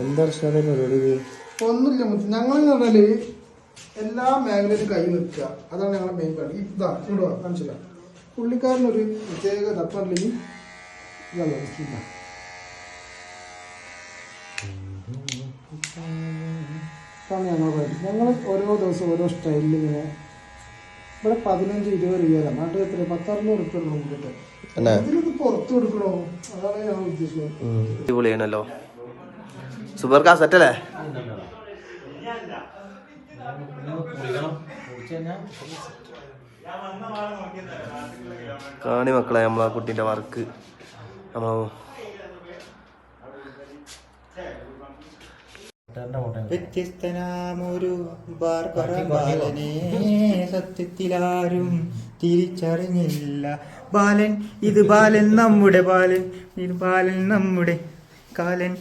എന്താ പരിപാടി? ഒന്നുമില്ല മുത്ത് ഞങ്ങളെന്ന് പറഞ്ഞാൽ എല്ലാ മേഖലയിലും കൈ നിൽക്കുക അതാണ് ഞങ്ങളുടെ മെയിൻ പാട്ട് ഇതാ ഇവിടെ മനസ്സിലാ പുള്ളിക്കാരനൊരു പ്രത്യേക തപ്പല്ലെങ്കിൽ ഇതാണ് ഇതാ. ഇതാണ് ഞങ്ങളുടെ പണി ഞങ്ങൾ ഓരോ ദിവസം ഓരോ സ്റ്റൈലിൽ ഇങ്ങനെ ഇവിടെ പതിനഞ്ച് ഇരുപത് രൂപയല്ല നാട്ടിൽ എത്ര പത്തറുന്നൂറ് റുപ്യ ഉള്ളൂ നമുക്ക് ഇതിലൊക്കെ പുറത്തു കൊടുക്കണോ? അതാണ് ഞങ്ങൾ ഉദ്ദേശിക്കുന്നത്. അടിപൊളിയാണല്ലോ. സൂപ്പർ കാ സെറ്റ് അല്ലേ? കാണി മക്കളെ നമ്മളെ കുട്ടീന്റെ വർക്ക് നമ്മൾ വ്യത്യസ്തനാമൊരു ബാർബറ ബാലനെ സത്യത്തിലാരും തിരിച്ചറിഞ്ഞില്ല. ബാലൻ ഇത് ബാലൻ നമ്മുടെ ബാലൻ ഇത് ബാലൻ നമ്മുടെ കാലൻ.